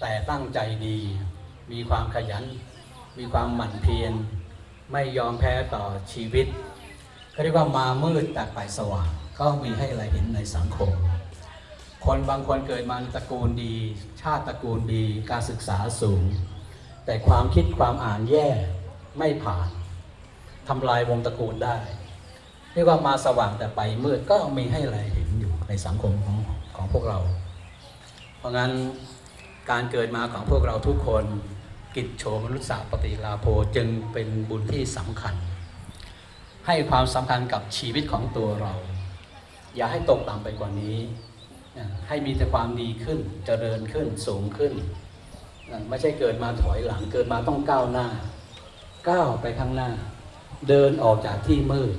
แต่ตั้งใจดี มีความขยัน มีความหมั่นเพียร ไม่ยอมแพ้ต่อชีวิตเขาเรียกว่ามามืดแต่ไปสว่าง ก็มีให้เราเห็นในสังคม คนบางคนเกิดมาในตระกูลดี ชาติตระกูลดี การศึกษาสูง แต่ความคิดความอ่านแย่ไม่ผ่านทำลายวงตระกูลได้ เรียกว่ามาสว่างแต่ไปมืดก็มีให้เราเห็นอยู่ในสังคมของของพวกเรา เพราะงั้น การเกิดมาของพวกเราทุกคนกิจโฉมนุษยสาปฏิลาโภจึงเป็นบุญที่สำคัญ ให้ความสำคัญกับชีวิตของตัวเรา อย่าให้ตกต่ำไปกว่านี้ ให้มีแต่ความดีขึ้นเจริญขึ้นสูงขึ้น ไม่ใช่เกิดมาถอยหลังเกิดมาต้องก้าวหน้า ก้าวไปข้างหน้า เดินออกจากที่มืด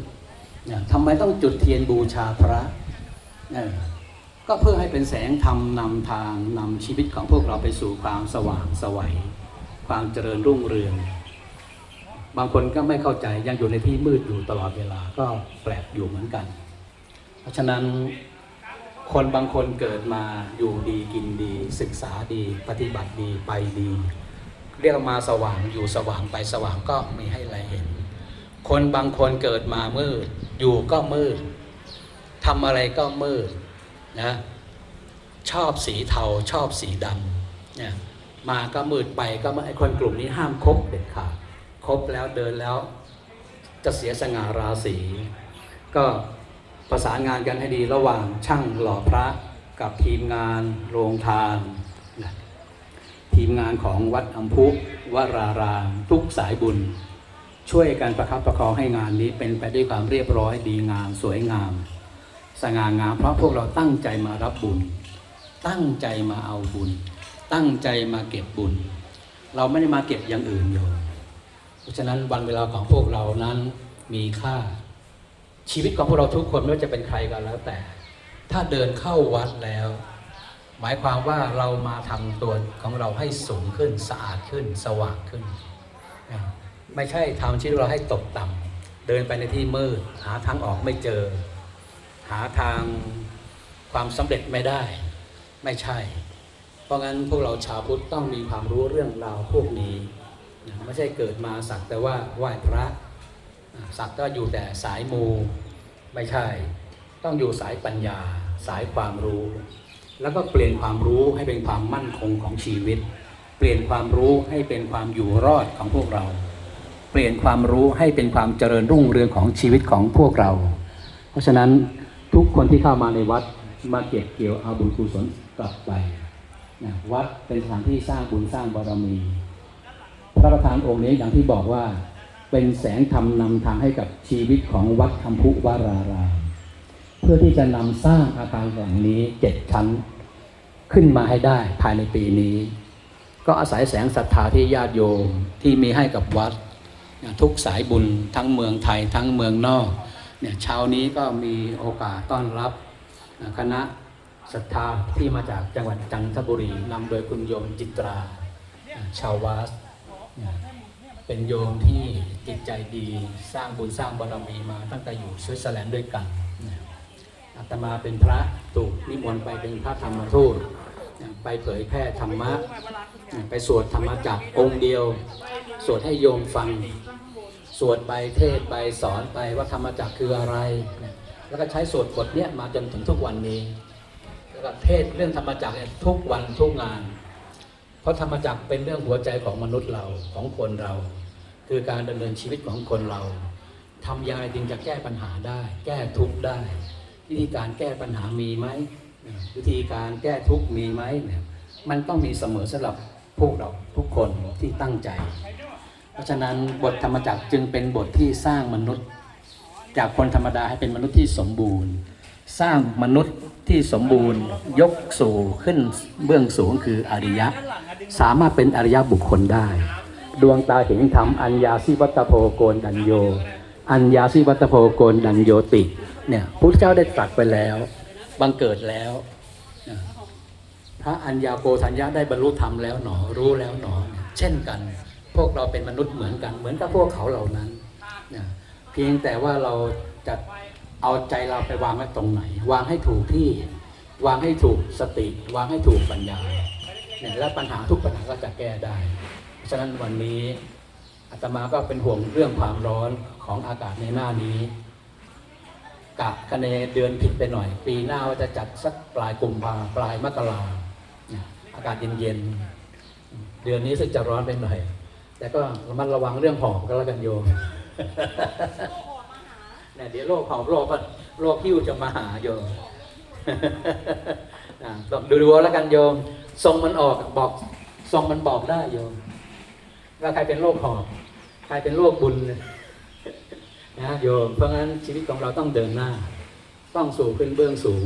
ทำไมต้องจุดเทียนบูชาพระ ก็เพื่อให้เป็นแสงธรรมนำทางนำชีวิตของพวกเราไปสู่ความสว่างไสวัยความเจริญรุ่งเรือง บางคนก็ไม่เข้าใจยังอยู่ในที่มืดอยู่ตลอดเวลาก็แปลกอยู่เหมือนกัน เพราะฉะนั้นคนบางคนเกิดมาอยู่ดีกินดี ศึกษาดี ปฏิบัติดีไปดี เรียกมาสว่างอยู่สว่างไปสว่างก็มีให้เรเห็น คนบางคนเกิดมามืด อยู่ก็มืดทำอะไรก็มืด นะชอบสีเทาชอบสีดำเนี่ยมาก็มืดไปก็ไม่ไอ้คนกลุ่มนี้ห้ามคบเด็ดขาดคบแล้วเดินแล้วจะเสียสง่าราศี ก็ประสานงานกันให้ดีระหว่างช่างหล่อพระกับทีมงานโรงทานนะทีมงานของวัดอัมพุวรารามทุกสายบุญ ช่วยกันประคับประคองให้งานนี้เป็นไปด้วยความเรียบร้อยดีงามสวยงาม สง่างามเพราะพวกเราตั้งใจมารับบุญ ตั้งใจมาเอาบุญ ตั้งใจมาเก็บบุญ เราไม่ได้มาเก็บอย่างอื่นโยมเพราะฉะนั้นวันเวลาของพวกเรานั้นมีค่า ชีวิตของพวกเราทุกคนไม่ว่าจะเป็นใครก็แล้วแต่ ถ้าเดินเข้าวัดแล้ว หมายความว่าเรามาทำตัวของเราให้สูงขึ้นสะอาดขึ้นสว่างขึ้น ไม่ใช่ทำชีวิตเราให้ตกต่ำเดินไปในที่มืดหาทางออกไม่เจอ หาทางความสำเร็จไม่ได้ ไม่ใช่ เพราะงั้นพวกเราชาวพุทธต้องมีความรู้เรื่องราวพวกนี้นะไม่ใช่เกิดมาสักแต่ว่าไหว้พระสักก็อยู่แต่สายมูไม่ใช่ ต้องอยู่สายปัญญา สายความรู้ แล้วก็เปลี่ยนความรู้ให้เป็นความมั่นคงของชีวิต เปลี่ยนความรู้ให้เป็นความอยู่รอดของพวกเรา เปลี่ยนความรู้ให้เป็นความเจริญรุ่งเรืองของชีวิตของพวกเรา เพราะฉะนั้น ทุกคนที่เข้ามาในวัดมาเก็บเกี่ยวเอาบุญกุศลกลับไปนะวัดเป็นสถานที่สร้างบุญสร้างบารมี พระประธานองค์นี้อย่างที่บอกว่า เป็นแสงธรรมนำทางให้กับชีวิตของวัดคำพุวารารามเพื่อที่จะนำสร้างอาคารหลังนี้เจ็ดชั้น ขึ้นมาให้ได้ภายในปีนี้ ก็อาศัยแสงศรัทธาที่ญาติโยมที่มีให้กับวัด ทุกสายบุญทั้งเมืองไทยทั้งเมืองนอก เนี่ยเช้านี้ก็มีโอกาสต้อนรับคณะศรัทธาที่มาจากจังหวัดจันทบุรีนำโดยคุณโยมจิตราชาววัดเป็นโยมที่จิตใจดีสร้างบุญสร้างบารมีมาตั้งแต่อยู่สวิตเซอร์แลนด์ด้วยกันอาตมาเป็นพระถูกนิมนต์ไปเป็นพระธรรมทูตไปเผยแพร่ธรรมะไปสวดธรรมจักองค์เดียว สวดให้โยมฟัง สวดไปเทศไปสอนไปว่าธรรมจักรคืออะไร แล้วก็ใช้สวดบทเนี้ยมาจนถึงทุกวันนี้ แล้วก็เทศเรื่องธรรมจักรเนี่ยทุกวันทุกงาน เพราะธรรมจักรเป็นเรื่องหัวใจของมนุษย์เราของคนเรา คือการดำเนินชีวิตของคนเราทำอย่างไรจึงจะแก้ปัญหาได้ แก้ทุกได้ วิธีการแก้ปัญหามีไหมวิธีการแก้ทุกมีไหมเนี่ยมันต้องมีเสมอสำหรับพวกเราทุกคนที่ตั้งใจ ราะฉะนั้นบทธรรมจักรจึงเป็นบทที่สร้างมนุษย์ จากคนธรรมดาให้เป็นมนุษย์ที่สมบูรณ์ สร้างมนุษย์ที่สมบูรณ์ยกสู่ขึ้นเบื้องสูงคืออริยะ สามารถเป็นอริยบุคคลได้ ดวงตาเห็นธรรมอัญญาสิวัตโพโกนดัญโย อัญญาสิวัตโพโกนดัญโยติเนี่ยพุทธเจ้าได้ตรัสไปแล้วบังเกิดแล้วพระอัญญาโกธัญญาได้บรรลุธรรมแล้วหนอรู้แล้วหนอ เช่นกัน พวกเราเป็นมนุษย์เหมือนกัน เหมือนกับพวกเขาเหล่านั้นนะเพียงแต่ว่าเราจะเอาใจเราไปวางไว้ตรงไหน วางให้ถูกที่ วางให้ถูกสติ วางให้ถูกปัญญาเนี่ยแล้วปัญหาทุกปัญหาก็จะแก้ได้ ฉะนั้นวันนี้อาตมาก็เป็นห่วงเรื่องความร้อนของอากาศในหน้านี้กะคะเนนเดือนผิดไปหน่อย ปีหน้าว่าจะจัดสักปลายกุมภาปลายมกราอากาศเย็นๆเดือนนี้สึกจะร้อนไปหน่อย แต่ก็ระมัดระวังเรื่องหอบก็แล้วกันโยมเนี่ยเดี๋ยวโรคหอบโรคก็โรคหิ้วจะมาหาโยมอะลองดูดูเอาแล้วกันโยม ทรงมันออกบอกทรงมันบอกได้โยมว่าใครเป็นโรคหอบใครเป็นโรคบุญนะโยม เพราะงั้นชีวิตของเราต้องเดินหน้า ต้องสู่ขึ้นเบื้องสูง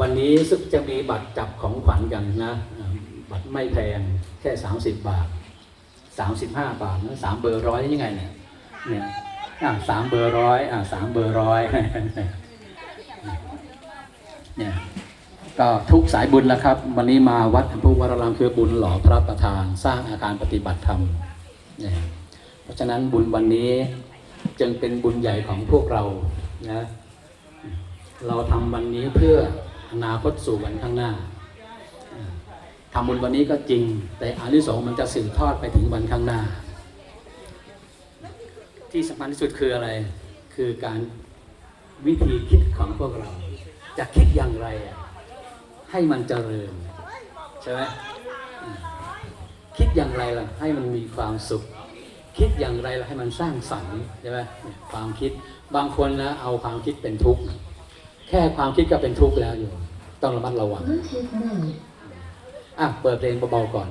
วันนี้ซึกจะมีบัตรจับของขวัญกันนะอ่าบัตรไม่แพงแค่ 30 บาท 35บาทนะสามเบอร์ร้อยยังไงเนี่ยเนี่ยอ่าสามเบอร์ร้อยอ่าสามเบอร์ร้อยเนี่ยก็ทุกสายบุญแล้วครับ วันนี้มาวัดอัมพุวรารามคือบุญหล่อพระประธานสร้างอาคารปฏิบัติธรรมเนี่ยเพราะฉะนั้นบุญวันนี้จึงเป็นบุญใหญ่ของพวกเรานะเราทำวันนี้เพื่ออนาคตสู่วันข้างหน้า ทำบุญวันนี้ก็จริง แต่อานิสงส์มันจะสืบทอดไปถึงวันข้างหน้า ที่สำคัญที่สุดคืออะไร คือการวิธีคิดของพวกเรา จะคิดอย่างไร ให้มันเจริญใช่ไหมคิดอย่างไรล่ะให้มันมีความสุข คิดอย่างไรล่ะให้มันสร้างสรรค์ใช่ไหมความคิดบางคนนะเอาความคิดเป็นทุกข์แค่ความคิดก็เป็นทุกข์แล้วอยู่ ต้องระมัดระวัง อะ เปิดเพลงเบาๆก่อน